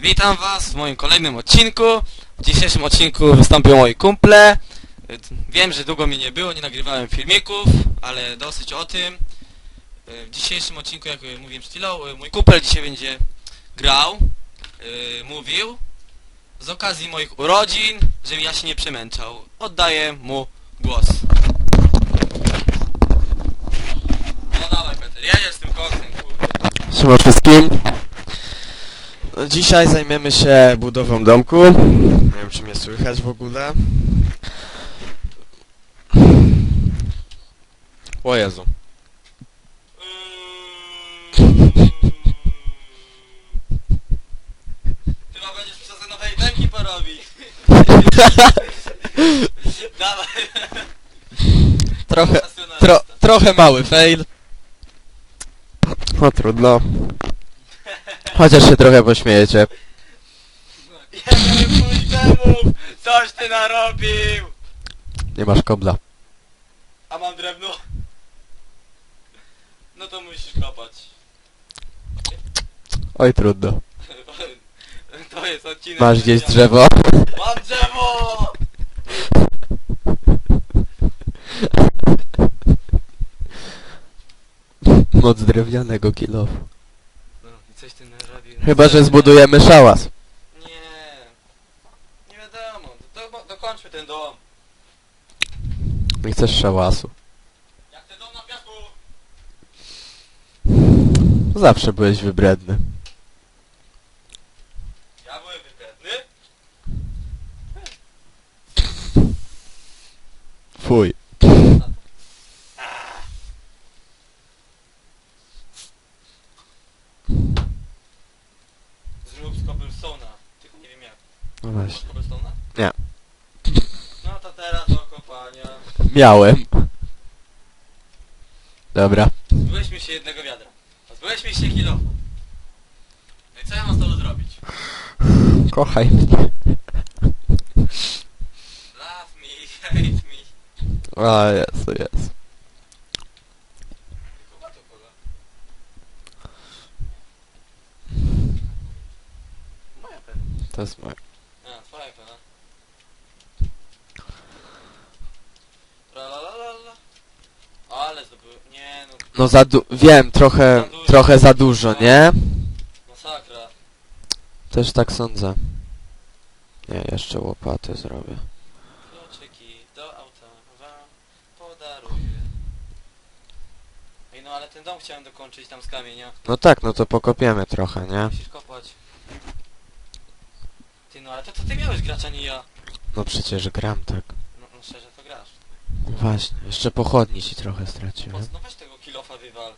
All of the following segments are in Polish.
Witam was w moim kolejnym odcinku. W dzisiejszym odcinku wystąpią moi kumple. Wiem, że długo mi nie było, nie nagrywałem filmików, ale dosyć o tym. W dzisiejszym odcinku, jak mówiłem przed chwilą, mój kumpel dzisiaj będzie grał, mówił. Z okazji moich urodzin, żebym ja się nie przemęczał. Oddaję mu głos. No dawaj Peter, jedziesz z tym koksem, kurde. Siema wszystkim. Dzisiaj zajmiemy się budową domku. Nie wiem czy mnie słychać w ogóle. O Jezu. Chyba będziesz przez nowej węki porobi. Dawaj. Trochę, tro, trochę mały fail. No trudno. Chociaż się trochę pośmiejecie. Coś ty narobił! Nie masz kobla. A mam drewno? No to musisz kopać. Oj trudno. To jest odcinek. Masz gdzieś drzewo? Mam drzewo! Moc drewnianego kilofu. No i coś ty narobił. Chyba, że zbudujemy szałas. Nie. Nie wiadomo. Do, do, dokończmy ten dom. Nie chcesz szałasu. Jak ten dom na piasku! Zawsze byłeś wybredny. Ja byłem wybredny. Fuj. Zrób z cobblestone'a. Tylko nie wiem jak. No Masz właśnie. cobblestone'a? Nie. No to teraz do kopania. Miałem. Dobra. Zbyłeś mi się jednego wiadra. Zbyłeś mi się kilo. No i co ja mam z tobą zrobić? Kochaj mnie. Love me, hate me. A, jest, jest. Kogo to kogo? Moja pena. To jest moje. A, twoja pena. Tralalala. Ale zdobyłem. Nie no, za du... Wiem, trochę, Za dużo. trochę za dużo, nie? masakra. Też tak sądzę. Nie, jeszcze łopaty zrobię. Kluczyki do auta wam podaruję. Ej no ale ten dom chciałem dokończyć tam z kamienia. No tak, no to pokopiemy trochę, nie? Musisz kopać. Ty no ale to, to ty miałeś gracza, nie ja. No przecież gram tak. No, no szczerze to grasz. Właśnie, jeszcze pochodni ci trochę straciłem. no weź tego wywal.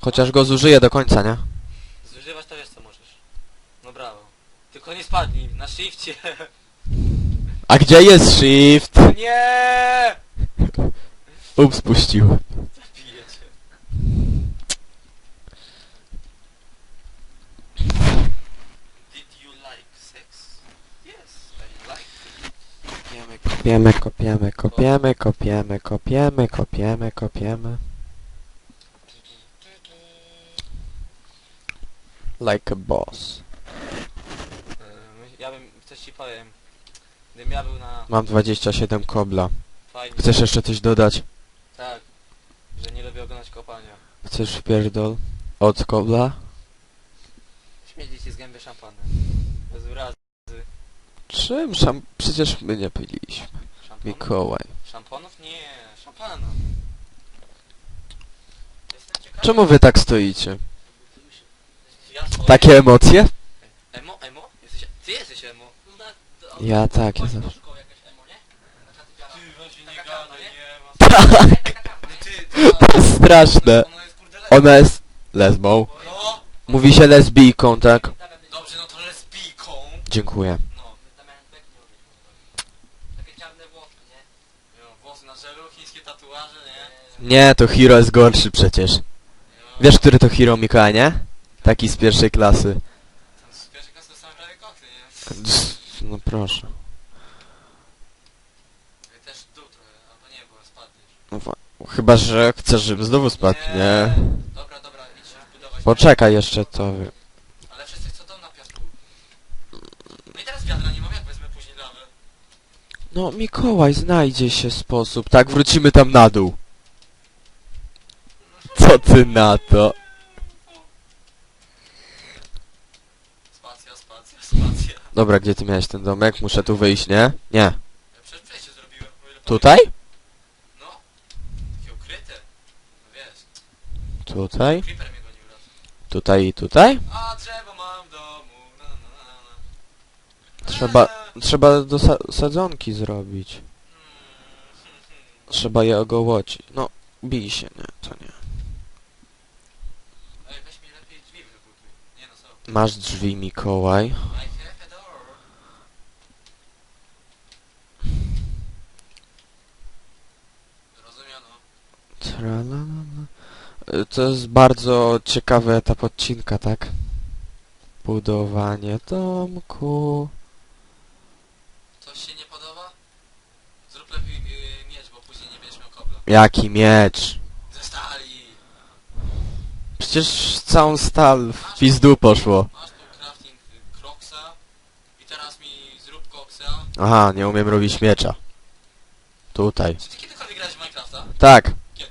Chociaż go zużyję do końca, nie? Zużywać to wiesz co możesz. No brawo. Tylko nie spadnij, na shifcie. A gdzie jest shift? Nie! Ups, puściłem. Zabiję cię. Did you like sex? Yes, I like. Kopiemy, kopiemy, kopiemy, kopiemy, kopiemy, kopiemy, kopiemy. Like a boss. Yy, Ja bym, coś ci powiem. Gdybym ja był na Mam 27 kobla. fajnie. Chcesz jeszcze coś dodać? Tak. Że nie lubię oglądać kopania. Chcesz wpierdol? Od kobla? Śmiedzi ci z gęby szampanem. Bez urazy. Czym? Szam... Przecież my nie piliśmy. Szampanów? Mikołaj. Szampanów? Nie, szampana. Jestem ciekawy. Czemu wy tak stoicie? Takie emocje? Emo, emo? Jesteś, ty jesteś emo. Ja tak, ja zawsze. Tak! Ty, To jest straszne. Ona jest kurde lesbą. Ona jest lesbą. No, Mówi się lesbijką, tak? dobrze, no to lesbijką. Dziękuję. No. Takie czarne włosy, nie? Jo, włosy na żelu, chińskie tatuaże, nie? Nie, to Hiro jest gorszy przecież. Wiesz, który to Hiro Mikołaj, nie? Taki z pierwszej klasy. Z pierwszej klasy dostałem prawie koksy, nie? No proszę. Ja też dół trochę, albo nie, bo spadniesz. No wa- Chyba, że chcesz, żebym znowu spadł, nie? Dobra, dobra, idź budować. Poczekaj jeszcze to. Ale wszyscy chcą tam na piasku. No i teraz wiadra nie mam, jak wezmę później lawę. No, Mikołaj, znajdzie się sposób. Tak, wrócimy tam na dół. Co ty na to? Dobra, gdzie ty miałeś ten domek? Muszę tu wyjść, nie? Nie. Ja przejście zrobiłem. Tutaj? No. Takie ukryte. No wiesz, Tutaj? Tutaj i tutaj? A drzewo mam w domu. Na, na, na, na. Trzeba, trzeba do sa sadzonki zrobić. Trzeba je ogołocić. No, bij się, nie, to nie. Weź mi lepiej drzwi wybuduj. Nie no, co? Masz drzwi, Mikołaj. Tralalala. Y, To jest bardzo ciekawy etap odcinka, tak? Budowanie domku. Coś się nie podoba? Zrób lepiej yy, miecz, bo później nie będziesz miał kobla. Jaki miecz? Ze stali! Przecież całą stal w pizdu poszło. Masz tu crafting y, kroksa i teraz mi zrób koksa. Aha, nie umiem robić miecza. Tutaj. Czy ty kiedykolwiek grałeś w Minecrafta? Tak. Kiedy?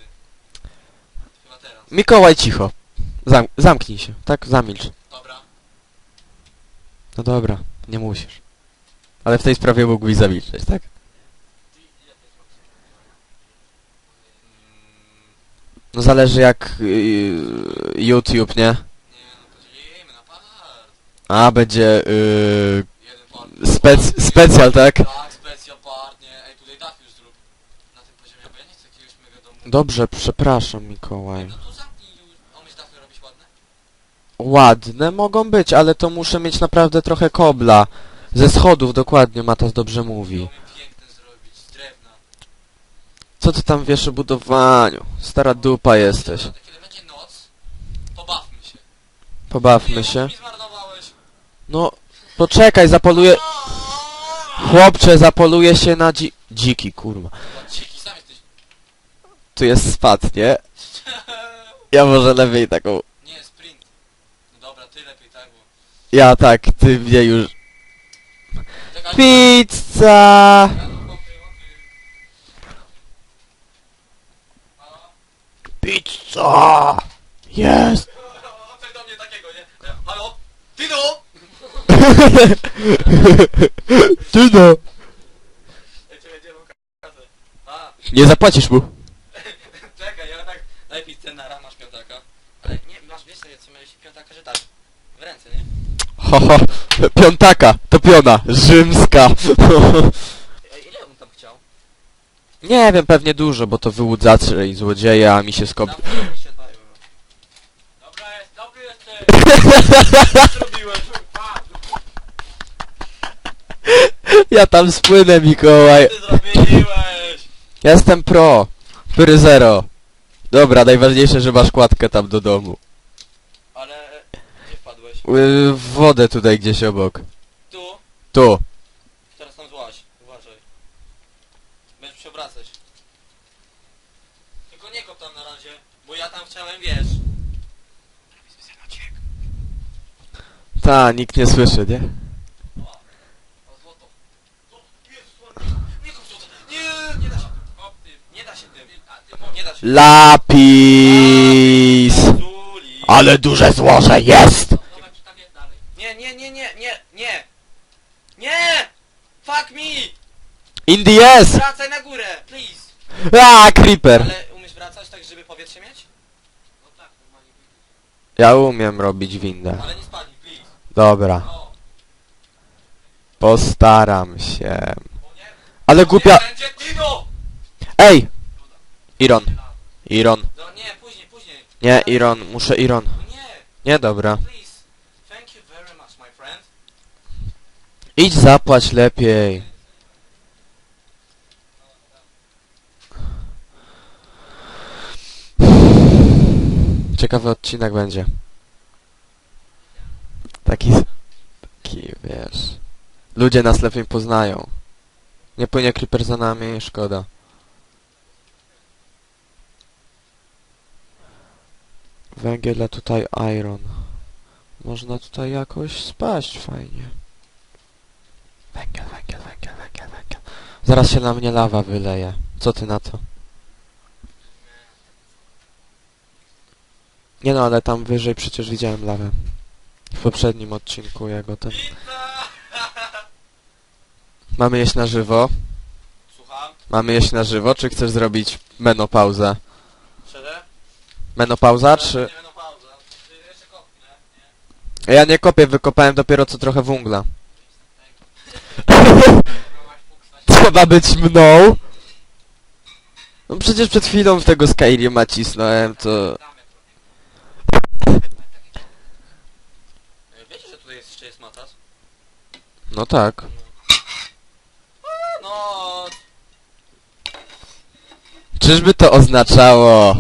Chyba teraz. Mikołaj, cicho. Zam zamknij się. Tak, zamilcz. Dobra. No dobra, nie musisz. Ale w tej sprawie mógłbyś zamilczeć, tak? No zależy jak yy, YouTube, nie? nie no, podzielimy na part. A, będzie yy. Spec specjal, tak? Tak, specjal part, nie. Ej, tutaj dach już zrób. Na tym poziomie, bo ja nie chcę jakiegoś mega domu. Dobrze, przepraszam Mikołaj. No tu zamknij już. A umiesz dachy robić ładne? Ładne mogą być, ale to muszę mieć naprawdę trochę kobla. Ze schodów dokładnie, Matas dobrze mówi. umiem piękne zrobić, z drewna. Co ty tam wiesz o budowaniu? Stara dupa jesteś. Kiedy będzie noc, pobawmy się. Pobawmy Nie, się. mi zmarnowałeś. No, poczekaj, zapoluję... Chłopcze, zapoluje się na dzi... Dziki, kurwa. Dziki, sam jesteś. Tu jest spad, nie? Ja może lepiej taką... Nie, sprint. No dobra, ty lepiej tak, bo... Ja tak, ty mnie już... Czekaj, Pizza! Ja tu chłopy, chłopy. Halo? Pizza! Jest! Coś do mnie takiego, nie? Halo? Tino! Ty no! Ja cię będziemy kasę. A, Nie zapłacisz mu. czekaj, ja tak... Najpierw cenara, masz piątaka. Ale nie, masz, wiesz co miałeś piątaka, że tak. W ręce, nie? Ho, ho. Piątaka, to piona, rzymska. Ej, ile on tam chciał? Nie wiem, pewnie dużo, bo to wyłudzacze i złodzieje, a mi się skop... Dam mu 52 euro. Dobra jest, dobry jesteś! Zrobiłem. A, Ja tam spłynę, Mikołaj. ty zrobiłeś! Jestem pro. Pyry zero. Dobra, najważniejsze, że masz kładkę tam do domu. Ale... Gdzie wpadłeś? Yy, w wodę tutaj gdzieś obok. Tu? Tu. Teraz tam złaś. Uważaj. Będziesz przewracać. Tylko nie kop tam na razie, bo ja tam chciałem, wiesz... Ta, nikt nie słyszy, nie? O, o złoto. O, Jezus, nie kop złoto. Nie, nie da się. O, ty, nie da się tym. A, ty, mo- nie da się. Lapis! Ale duże złoże jest! Jest. Nie, nie, nie, nie, nie, nie! Nie! Fuck me! In the ass! Wracaj na górę, please! A, creeper! Ale umiesz wracać tak, żeby powietrze mieć? No tak, normalnie. Ja umiem robić windę. Ale nie spadnij, please. Dobra, postaram się. O nie. Ale głupia... Będzie! Ej! Iron, Iron. No nie, później, później. Nie, Iron, muszę Iron. No nie, Nie, dobra. please. Thank you very much, my friend. Idź zapłać lepiej. Ciekawy odcinek będzie. Taki... Taki, wiesz... Ludzie nas lepiej poznają. Nie płynie Creeper za nami, szkoda. Węgiel, a tutaj iron. Można tutaj jakoś spaść fajnie. Węgiel, węgiel, węgiel, węgiel, węgiel. Zaraz się na mnie lawa wyleje. Co ty na to? Nie no, ale tam wyżej przecież widziałem lawę. W poprzednim odcinku jego ten. Mamy jeść na żywo? Słucham? Mamy jeść na żywo, czy chcesz zrobić menopauzę? Menopauza, czy... Ja nie kopię, wykopałem dopiero co trochę węgla. Trzeba być mną. No przecież przed chwilą w tego Skyrima cisnąłem, to... Wiecie, że tutaj jeszcze jest matas? No tak. No, Czyżby to oznaczało...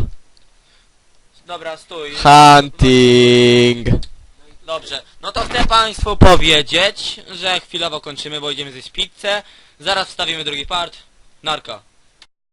dobra, stój. Hunting! Dobrze, no to chcę Państwu powiedzieć, że chwilowo kończymy, bo idziemy zjeść pizzę. Zaraz wstawimy drugi part. Narka.